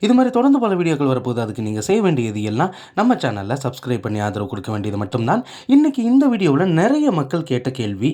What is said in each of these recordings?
இது மாதிரி தொடர்ந்து பல வீடியோக்கள் வரப்போகுது. அதுக்கு நீங்கள் செய்ய வேண்டியது எல்லாம் நம்ம சேனலில் சப்ஸ்கிரைப் பண்ணி ஆதரவு கொடுக்க வேண்டியது மட்டும்தான். இன்றைக்கி இந்த வீடியோவில் நிறைய மக்கள் கேட்ட கேள்வி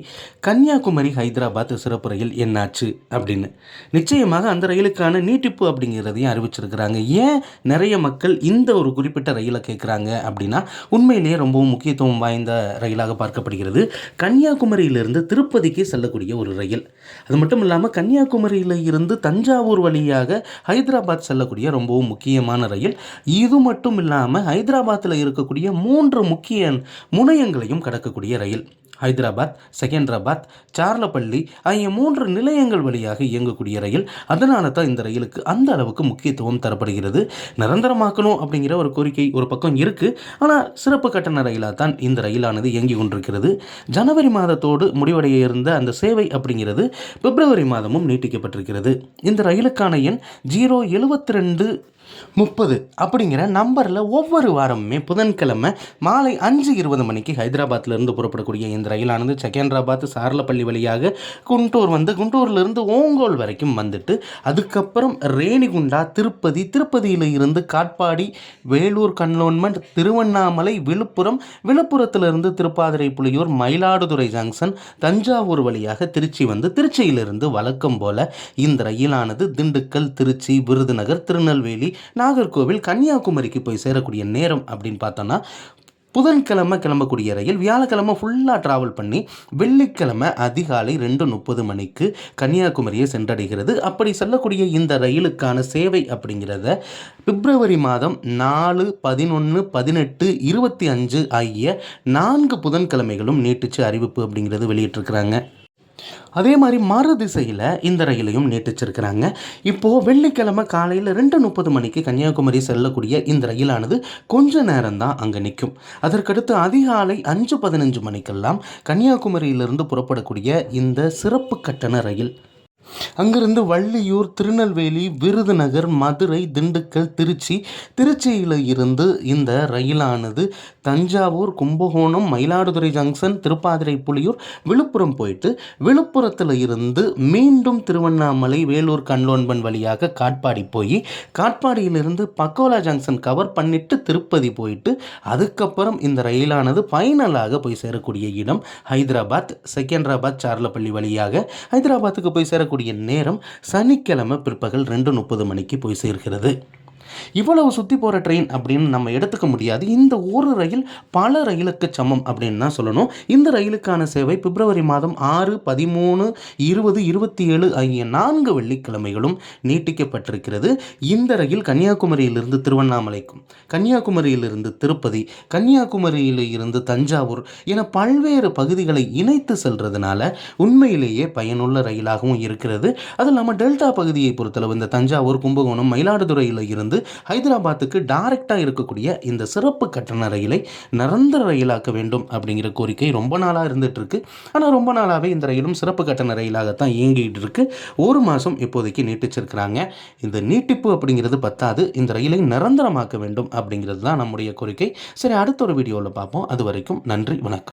கன்னியாகுமரி ஹைதராபாத் சிறப்பு ரயில் என்னாச்சு அப்படின்னு. நிச்சயமாக அந்த ரயிலுக்கான நீட்டிப்பு அப்படிங்கிறதையும் அறிவிச்சிருக்கிறாங்க. ஏன் நிறைய மக்கள் இந்த ஒரு குறிப்பிட்ட ரயிலை கேட்குறாங்க அப்படின்னா உண்மையிலேயே ரொம்பவும் முக்கியத்துவம் வாய்ந்த ரயிலாக பார்க்கப்படுகிறது. கன்னியாகுமரியிலிருந்து திருப்பதிக்கு செல்லக்கூடிய ஒரு ரயில். அது மட்டும் இல்லாமல் கன்னியாகுமரியில் இருந்து தஞ்சாவூர் வழியாக ஹைதராபாத் செல்லக்கூடிய ரொம்பவும் முக்கியமான ரயில். இது மட்டும் இல்லாமல் ஹைதராபாத்தில் இருக்கக்கூடிய மூன்று முக்கிய முனையங்களையும் கடக்கக்கூடிய ரயில். ஹைதராபாத் செகந்திராபாத் சார்லப்பள்ளி ஆகிய மூன்று நிலையங்கள் வழியாக இயங்கக்கூடிய ரயில் அதனால தான் இந்த ரயிலுக்கு அந்த அளவுக்கு முக்கியத்துவம் தரப்படுகிறது. நிரந்தரமாக்கணும் அப்படிங்கிற ஒரு கோரிக்கை ஒரு பக்கம் இருக்குது ஆனால் சிறப்பு கட்டண ரயிலாக தான் இந்த ரயிலானது இயங்கி கொண்டிருக்கிறது. ஜனவரி மாதத்தோடு முடிவடைய இருந்த அந்த சேவை அப்படிங்கிறது பிப்ரவரி மாதமும் நீட்டிக்கப்பட்டிருக்கிறது. இந்த ரயிலுக்கான எண் ஜீரோ எழுபத்தி ரெண்டு முப்பது அப்படிங்கிற நம்பரில் ஒவ்வொரு வாரமுமே புதன்கிழமை மாலை அஞ்சு இருபது மணிக்கு ஹைதராபாத்திலிருந்து புறப்படக்கூடிய இந்த ரயிலானது செகேந்திராபாத் சாரலப்பள்ளி வழியாக குண்டூர் வந்து குண்டூர்லேருந்து ஓங்கோல் வரைக்கும் வந்துட்டு அதுக்கப்புறம் ரேணிகுண்டா திருப்பதி திருப்பதியில் இருந்து காட்பாடி வேலூர் கன்லோன்மெண்ட் திருவண்ணாமலை விழுப்புரம் விழுப்புரத்திலிருந்து திருப்பாதிரை புலியூர் மயிலாடுதுறை ஜங்ஷன் தஞ்சாவூர் வழியாக திருச்சி வந்து திருச்சியிலிருந்து வழக்கம் போல இந்த ரயிலானது திண்டுக்கல் திருச்சி விருதுநகர் திருநெல்வேலி நாகர்கோவில் கன்னியாகுமரிக்கு போய் சேரக்கூடிய நேரம் அப்படின்னு பார்த்தோன்னா புதன்கிழமை கிளம்பக்கூடிய ரயில் வியாழக்கிழமை ஃபுல்லாக ட்ராவல் பண்ணி வெள்ளிக்கிழமை அதிகாலை ரெண்டு முப்பது மணிக்கு கன்னியாகுமரியை சென்றடைகிறது. அப்படி செல்லக்கூடிய இந்த ரயிலுக்கான சேவை அப்படிங்கிறத பிப்ரவரி மாதம் நாலு பதினொன்று பதினெட்டு இருபத்தி அஞ்சு ஆகிய நான்கு புதன்கிழமைகளும் நீட்டிச்சு அறிவிப்பு அப்படிங்கிறது வெளியிட்டிருக்கிறாங்க. அதே மாதிரி மறு திசையில் இந்த ரயிலையும் நீட்டிச்சிருக்கிறாங்க இப்போது வெள்ளிக்கிழமை காலையில் ரெண்டு முப்பது மணிக்கு கன்னியாகுமரி செல்லக்கூடிய இந்த ரயிலானது கொஞ்ச நேரம் தான் அங்கே நிற்கும் அதற்கடுத்து அதிகாலை அஞ்சு பதினஞ்சு மணிக்கெல்லாம் கன்னியாகுமரியிலிருந்து புறப்படக்கூடிய இந்த சிறப்பு கட்டண ரயில். அங்கிருந்து வள்ளியூர் திருநெல்வேலி விருதுநகர் மதுரை திண்டுக்கல் திருச்சி திருச்சியில் இருந்து இந்த ரயிலானது தஞ்சாவூர் கும்பகோணம் மயிலாடுதுறை ஜங்ஷன் திருப்பாதிரை புலியூர் விழுப்புரம் போயிட்டு விழுப்புரத்தில் இருந்து மீண்டும் திருவண்ணாமலை வேலூர் கண்லோன்பன் வழியாக காட்பாடி போய் காட்பாடியிலிருந்து பக்கோலா ஜங்ஷன் கவர் பண்ணிட்டு திருப்பதி போயிட்டு அதுக்கப்புறம் இந்த ரயிலானது ஃபைனலாக போய் சேரக்கூடிய இடம் ஹைதராபாத் செகண்டராபாத் சார்லப்பள்ளி வழியாக ஹைதராபாத்துக்கு போய் சேரக்கூடிய நேரம் சனிக்கிழமை பிற்பகல் ரெண்டு முப்பது மணிக்கு போய் சேர்கிறது. இவ்வளவு சுற்றி போகிற ட்ரெயின் அப்படின்னு நம்ம எடுத்துக்க முடியாது. இந்த ஒரு ரயில் பல ரயிலுக்கு சமம் அப்படின்னு தான் சொல்லணும். இந்த ரயிலுக்கான சேவை பிப்ரவரி மாதம் ஆறு பதிமூணு இருபது இருபத்தி ஏழு ஆகிய நான்கு வெள்ளிக்கிழமைகளும் நீட்டிக்கப்பட்டிருக்கிறது. இந்த ரயில் கன்னியாகுமரியிலிருந்து திருவண்ணாமலைக்கும் கன்னியாகுமரியிலிருந்து திருப்பதி கன்னியாகுமரியில் இருந்து தஞ்சாவூர் என பல்வேறு பகுதிகளை இணைத்து செல்றதுனால உண்மையிலேயே பயனுள்ள ரயிலாகவும் இருக்கிறது. அது இல்லாமல் டெல்டா பகுதியை பொறுத்தளவு இந்த தஞ்சாவூர் கும்பகோணம் மயிலாடுதுறையில் இருந்து ஹைதராபாத்துக்கு டைரெக்டாக இருக்கக்கூடிய இந்த சிறப்பு கட்டண ரயிலை நிரந்தர ரயிலாக்க வேண்டும் அப்படிங்கிற கோரிக்கை ரொம்ப நாளாக இருந்துகிட்ருக்கு ஆனால் ரொம்ப நாளாகவே இந்த ரயிலும் சிறப்பு கட்டண ரயிலாகத்தான் இயங்கிட்டு இருக்கு ஒரு மாதம் இப்போதைக்கு நீட்டிச்சிருக்கிறாங்க. இந்த நீட்டிப்பு அப்படிங்கிறது பத்தாது. இந்த ரயிலை நிரந்தரமாக்க வேண்டும் அப்படிங்கிறது தான் நம்முடைய கோரிக்கை. சரி அடுத்த ஒரு வீடியோவில் பார்ப்போம். அது வரைக்கும் நன்றி வணக்கம்.